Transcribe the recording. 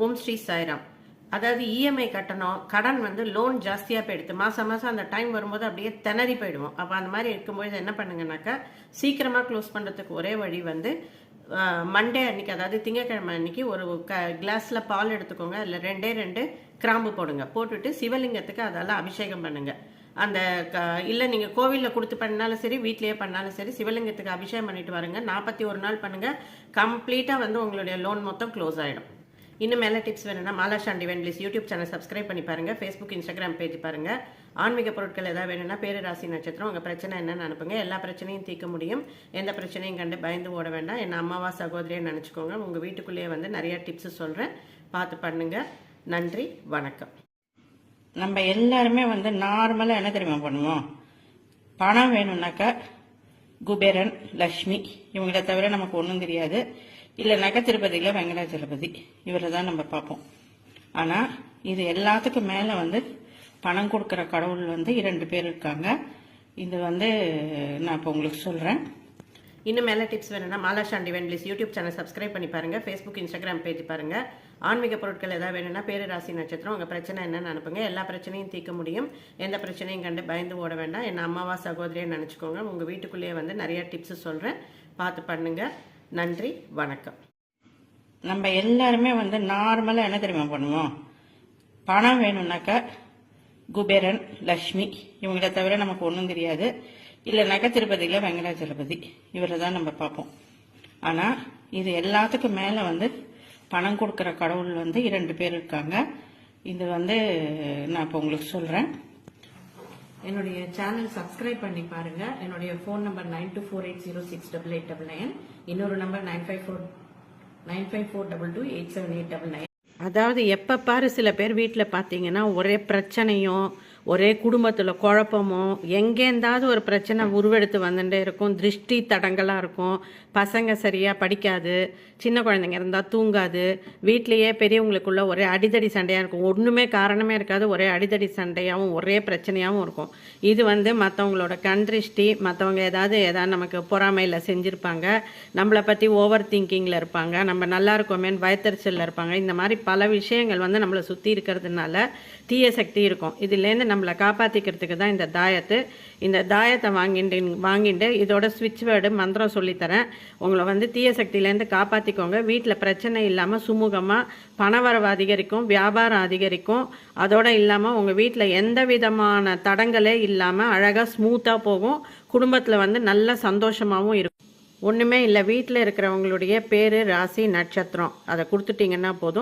ஓம் ஸ்ரீ சாய்ராம். அதாவது இஎம்ஐ கட்டணும் கடன் வந்து லோன் ஜாஸ்தியாக போயிடுது. மாதம் மாதம் அந்த டைம் வரும்போது அப்படியே திணறி போயிடுவோம். அப்போ அந்த மாதிரி இருக்கும்போது என்ன பண்ணுங்கனாக்கா சீக்கிரமாக க்ளோஸ் பண்ணுறதுக்கு ஒரே வழி வந்து மண்டே அன்னைக்கு அதாவது திங்கக்கிழமை அன்னைக்கு ஒரு க கிளாஸில் பால் எடுத்துக்கோங்க. அதில் ரெண்டே ரெண்டு கிராம்பு போடுங்க. போட்டுட்டு சிவலிங்கத்துக்கு அதெல்லாம் அபிஷேகம் பண்ணுங்க. அந்த க இல்லை நீங்கள் கோவிலில் கொடுத்து பண்ணாலும் சரி வீட்லேயே பண்ணாலும் சரி சிவலிங்கத்துக்கு அபிஷேகம் பண்ணிட்டு வாருங்க. நாற்பத்தி ஒரு நாள் பண்ணுங்க. கம்ப்ளீட்டாக வந்து உங்களுடைய லோன் மொத்தம் க்ளோஸ் ஆகிடும் இன்னும் மேலே டிப்ஸ் வேணும்னா மாலா ஷாண்டி வென்லிஸ் யூடியூப் சேனல் சப்ஸ்கிரைப் பண்ணி பாருங்க. ஃபேஸ்புக் இன்ஸ்டாகிராம் பேஜ் பாருங்க. ஆன்மீக பொருட்கள் ஏதாவது வேணும்னா பேரு ராசி நட்சத்திரம் உங்கள் பிரச்சனை என்னன்னு அனுப்புங்க. எல்லா பிரச்சனையும் தீர்க்க முடியும். எந்த பிரச்சனையும் கண்டு பயந்து ஓட வேண்டாம். என்ன அம்மாவா சகோதரியை நினச்சிக்கோங்க. உங்கள் வீட்டுக்குள்ளேயே வந்து நிறைய டிப்ஸ் சொல்கிறேன் பார்த்து பண்ணுங்க. நன்றி வணக்கம். நம்ம எல்லாருமே வந்து நார்மலாக என்ன தெரியுமா பண்ணுவோம்? பணம் வேணும்னாக்கா குபேரன் லக்ஷ்மி இவங்கள தவிர நமக்கு ஒன்றும் தெரியாது. இல்லைனாக்கா திருப்பதியில் வெங்கடாச்சலபதி இவரை தான் நம்ம பார்ப்போம். ஆனால் இது எல்லாத்துக்கும் மேலே வந்து பணம் கொடுக்குற கடவுள் வந்து இரண்டு பேர் இருக்காங்க. இது வந்து நான் இப்போ உங்களுக்கு சொல்கிறேன் இன்னும் மேலே டிப்ஸ் வேணும்னா மாலா ஷாண்டி வென்லிஸ் யூடியூப் சேனல் சப்ஸ்கிரைப் பண்ணி பாருங்கள் ஃபேஸ்புக் இன்ஸ்டாகிராம் பேஜ் பாருங்கள் ஆன்மீக பொருட்கள் எதாவது வேணும்னா பேரு ராசி நட்சத்திரம் உங்கள் பிரச்சனை என்னன்னு அனுப்புங்க. எல்லா பிரச்சனையும் தீர்க்க முடியும். எந்த பிரச்சனையும் கண்டு பயந்து ஓட வேண்டாம். என் அம்மாவா சகோதரியை நினச்சிக்கோங்க. உங்கள் வீட்டுக்குள்ளேயே வந்து நிறையா டிப்ஸ் சொல்கிறேன் பார்த்து பண்ணுங்கள் நன்றி வணக்கம். நம்ம எல்லாருமே வந்து நார்மலாக என்ன தெரியுமா பண்ணுவோம்? பணம் வேணும்னாக்கா குபேரன் லக்ஷ்மி இவங்கள தவிர நமக்கு ஒன்றும் தெரியாது. இல்லைனாக்கா திருப்பதியில் வெங்கடாச்சலபதி இவரை தான் நம்ம பார்ப்போம். ஆனால் இது எல்லாத்துக்கும் மேலே வந்து பணம் கொடுக்குற கடவுள் வந்து இரண்டு பேர் இருக்காங்க. இது வந்து நான் இப்போ உங்களுக்கு சொல்கிறேன் என்னுடைய சேனல் சப்ஸ்கிரைப் பண்ணி பாருங்க. என்னுடைய phone number nine two four eight zero six double eight double nine இன்னொரு number nine five four nine five four double two eight seven eight double nine அதாவது எப்போ பாரு சில பேர் வீட்டில் பார்த்தீங்கன்னா ஒரே பிரச்சனையும் ஒரே குடும்பத்தில் குழப்பமும் எங்கேருந்தாவது ஒரு பிரச்சனை உருவெடுத்து வந்துட்டே இருக்கும் திருஷ்டி தடங்களாக இருக்கும் பசங்க சரியாக படிக்காது சின்ன குழந்தைங்க இருந்தால் தூங்காது வீட்லேயே பெரியவங்களுக்குள்ள ஒரே அடிதடி சண்டையாக இருக்கும். ஒன்றுமே காரணமே இருக்காது ஒரே அடிதடி சண்டையாகவும் ஒரே பிரச்சனையாகவும் இருக்கும். இது வந்து மற்றவங்களோட கண் திருஷ்டி மற்றவங்க ஏதாவது ஏதாவது நமக்கு பொறாமையில் செஞ்சுருப்பாங்க நம்மளை பற்றி ஓவர் திங்கிங்கில் இருப்பாங்க நம்ம நல்லா இருக்கோமேன்னு பயத்தறிச்சலில் இருப்பாங்க. இந்த மாதிரி பல விஷயங்கள் வந்து நம்மளை சுற்றி இருக்கிறதுனால தீய சக்தி இருக்கும். இதுலேருந்து நம்மளை காப்பாற்றிக்கிறதுக்கு தான் இந்த தாயத்து. இந்த தாயத்தை வாங்கிட்டு வாங்கிட்டு இதோட ஸ்விட்ச் வேர்டு மந்திரம் சொல்லித்தரேன். உங்களை வந்து தீய சக்தியிலேருந்து காப்பாற்றிக்கோங்க வீட்டில் பிரச்சனை இல்லாமல் சுமூகமாக பணவரவு அதிகரிக்கும் வியாபாரம் அதிகரிக்கும். அதோடு இல்லாமல் உங்கள் வீட்டில் எந்த விதமான தடங்களே இல்லாமல் அழகாக ஸ்மூத்தாக போகும். குடும்பத்தில் வந்து நல்ல சந்தோஷமாகவும் இருக்கும். ஒன்றுமே இல்லை வீட்டில் இருக்கிறவங்களுடைய பேர் ராசி நட்சத்திரம். அதை கொடுத்துட்டிங்கன்னா போதும்.